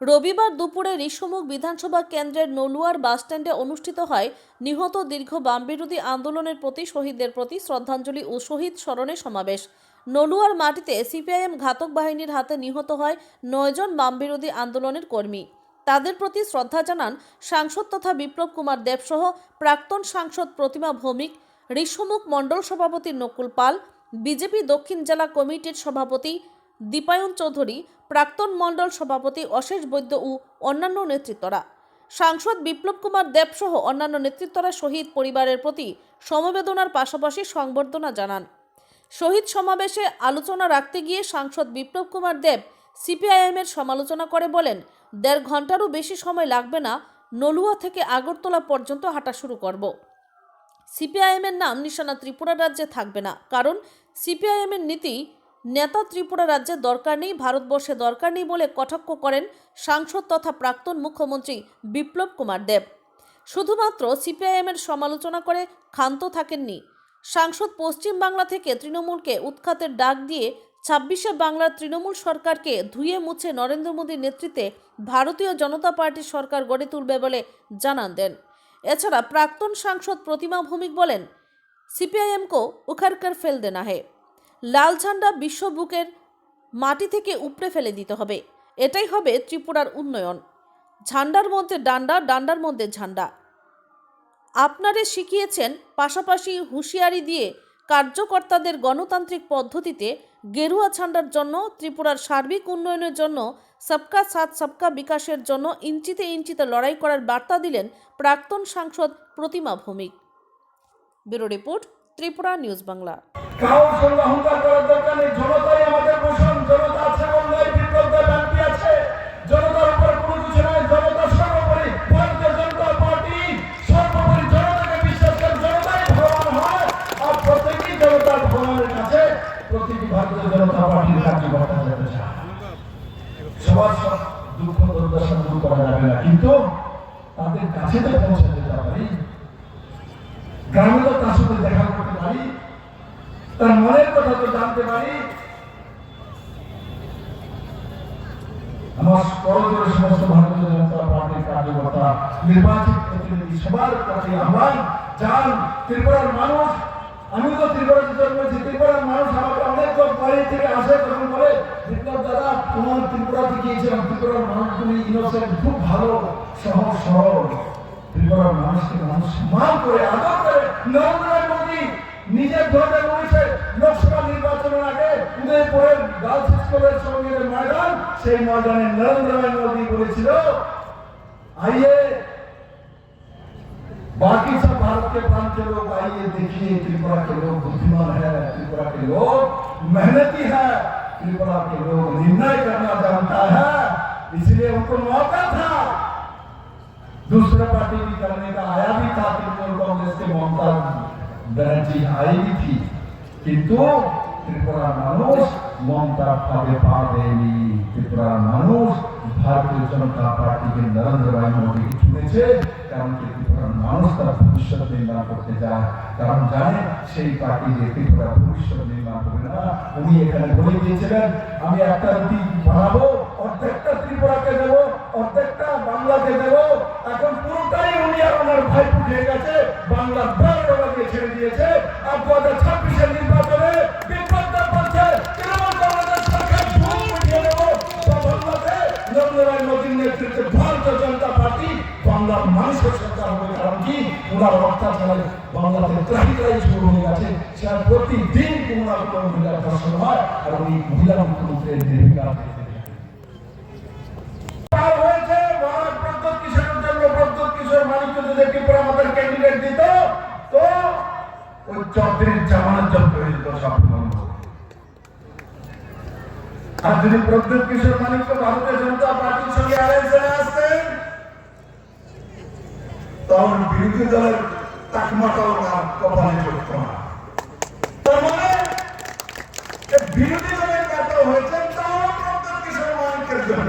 রবিবার দুপুরে ঋষমুখ বিধানসভা কেন্দ্রের নলুয়ার বাসস্ট্যান্ডে অনুষ্ঠিত হয় নিহত দীর্ঘ বামবিরোধী আন্দোলনের প্রতি শহীদদের প্রতি শ্রদ্ধাঞ্জলি ও শহীদ স্মরণে সমাবেশ। নলুয়ার মাটিতে সিপিআইএম ঘাতক বাহিনীর হাতে নিহত হয় নয়জন বামবিরোধী আন্দোলনের কর্মী। তাদের প্রতি শ্রদ্ধা জানান সাংসদ তথা বিপ্লব কুমার দেবসহ প্রাক্তন সাংসদ প্রতিমা ভৌমিক, ঋষমুখ মণ্ডল সভাপতি নকুল পাল, বিজেপি দক্ষিণ জেলা কমিটির সভাপতি দীপায়ন চৌধুরী, প্রাক্তন মণ্ডল সভাপতি অশেষ বৈদ্য ও অন্যান্য নেতৃত্বরা। সাংসদ বিপ্লব কুমার দেব সহ অন্যান্য নেতৃত্বরা শহীদ পরিবারের প্রতি সমবেদনার পাশাপাশি সংবর্ধনা জানান। শহীদ সমাবেশে আলোচনা রাখতে গিয়ে সাংসদ বিপ্লব কুমার দেব সিপিআইএমের সমালোচনা করে বলেন, দেড় ঘন্টারও বেশি সময় লাগবে না, নলুয়া থেকে আগরতলা পর্যন্ত হাঁটা শুরু করব। সিপিআইএমের নাম নিশানা ত্রিপুরা রাজ্যে থাকবে না, কারণ সিপিআইএমের নীতি নেতা ত্রিপুরা রাজ্যে দরকার নেই, ভারতবর্ষে দরকার নেই বলে কটাক্ষ করেন সাংসদ তথা প্রাক্তন মুখ্যমন্ত্রী বিপ্লব কুমার দেব। শুধুমাত্র সিপিআইএমের সমালোচনা করে ক্ষান্ত থাকেননি। সাংসদ পশ্চিমবাংলা থেকে তৃণমূলকে উৎখাতের ডাক দিয়ে ছাব্বিশে বাংলার তৃণমূল সরকারকে ধুয়ে মুছে নরেন্দ্র মোদীর নেতৃত্বে ভারতীয় জনতা পার্টির সরকার গড়ে তুলবে বলে জানান দেন। এছাড়া প্রাক্তন সাংসদ প্রতিমা ভৌমিক বলেন, সিপিআইএমকেও উখারকার ফেল দেনা হয় লাল ঝান্ডা বিশ্ব বুকের মাটি থেকে উপড়ে ফেলে দিতে হবে। এটাই হবে ত্রিপুরার উন্নয়ন। ঝান্ডার মধ্যে ডান্ডা, ডান্ডার মধ্যে ঝান্ডা। আপনারে শিখিয়েছেন পাশাপাশি হুঁশিয়ারি দিয়ে কার্যকর্তাদের গণতান্ত্রিক পদ্ধতিতে গেরুয়া ঝান্ডার জন্য, ত্রিপুরার সার্বিক উন্নয়নের জন্য, সবকা সাথ, সবকা বিকাশের জন্য ইঞ্চিতে ইঞ্চিতে লড়াই করার বার্তা দিলেন প্রাক্তন সাংসদ Pratima Bhowmik. Bureau report Tripura news Bangla. আছে আছে। কিন্তু তাদের কাছে তো পৌঁছে যেতে পারি। গ্রামে তো তার সাথে দেখা পারি? তার মনের কথা তো জানতে পারি। আমার সমস্ত ভারতীয় জনতা পার্টির কার্যকর্তা, নির্বাচিত প্রতিনিধি সবার কাছে আহ্বান ত্রিপুরার মানুষ, আমি তো জন্মেছি, ত্রিপুরার মানুষ আমাকে অনেক বাড়ি থেকে আসে, তখন বলে, বিপ্লব দাদা, তোমার ত্রিপুরাতে গিয়েছিলাম ত্রিপুরার ইনোসেন্ট খুব ভালো, সহজ, সরল। ত্রিপুরার মানুষকে মানুষ সম্মান করে, আদর করে, নরেন্দ্র মোদী নিজের ধর্মে বলেছে লোকসভা নির্বাচনের আগে উদয়পুরের গার্লস স্কুলের সঙ্গে যে ময়দান সেই ময়দানে নরেন্দ্র মোদী বলেছিল आइए बाकी सब भारत के प्रांत के लोग आइए देखिए त्रिपुरा के लोग बुद्धिमान है त्रिपुरा के लोग मेहनती है त्रिपुरा के लोग निर्णय करना जानता है इसलिए उनको मौका था दूसरा पार्टी भी करने का आया भी था तृणमूल कांग्रेस के ममता ব্যানার্জি আইবিটি কিন্তু ত্রিপুরা মানুষ মমতা পাবে পা দেয়নি ত্রিপুরা মানুষ ভারতীয় জনতা পার্টিকে নরেন্দ্র ভাই মোদীকে চুনেছে কারণ কি ত্রিপুরার মানুষ তার ভবিষ্যৎ নির্মাণ করতে চায় কারণ জানে সেই পার্টি যে ত্রিপুরা ভবিষ্যৎ নির্মাণ করবে না উনি এখানে বলে দিয়েছিলেন আমি একটা রুটি বানাবো অর্ধেকটা ত্রিপুরাকে দেব অর্ধেকটা বাংলাকে দেব এখন পুরোটাই উনি আর ওনার ভাই ফুটে গেছে বাংলা দিয়েছে। আর দু হাজার ছাব্বিশের নির্বাচনে বিপ্লবটা বলছে, তৃণমূল কংগ্রেসের সরকার ভুল উঠিয়ে দেবো। সব বাংলাতে নরেন্দ্র মোদীর মহিলা মুখ্যমন্ত্রীর নির্বিকার ওই চৌধুরীর জামানত জব্দ হয়ে আর যদি প্রদ্যোৎ কিশোর মানিককে ভারতীয় জনতা পার্টির সঙ্গে অ্যালায়েন্সে আসতেন, তখন বিরোধী দলের তাকমাটাও আর কপালে চড়ত না। তার মানে বিরোধী দলের নেতা হয়েছেন তাও প্রদ্যোৎ কিশোর মানিকের জন্য।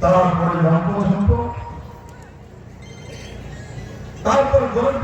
তারপরে রঙ্গঝম্প তারপর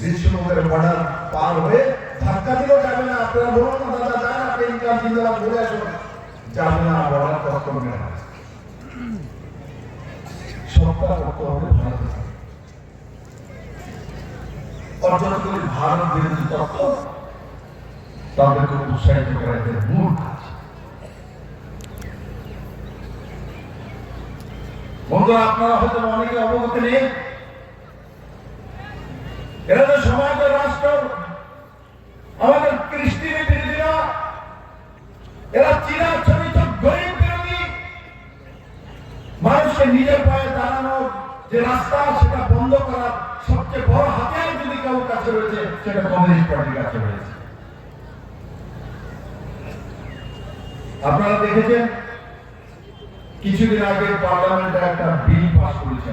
বিশ্বনগরের বর্ডার পার হয়ে ধাক্কা দিলেও যাবে না। আপনারা বলুন না দাদা, যান আপনি ইনকাম জিন্দাবাদ বলে আসুন। যাবে না বর্ডার ক্রস করবে না আপনারা হয়তো অনেকে অবগত নেই এরা তো সমাজের রাষ্ট্র। আমাদের কৃষ্টি বিরোধীরা এরা চিরাচরিত গরিব বিরোধী। নিজের পায়ে দাঁড়ানোর যে রাস্তা, সেটা বন্ধ করার সবচেয়ে বড় হাতিয়ার যদি কাছে রয়েছে, সেটা কমিউনিস্ট পার্টির কাছে রয়েছে। আপনারা দেখেছেন, কিছুদিন আগে পার্লামেন্টে একটা বিল পাস করেছে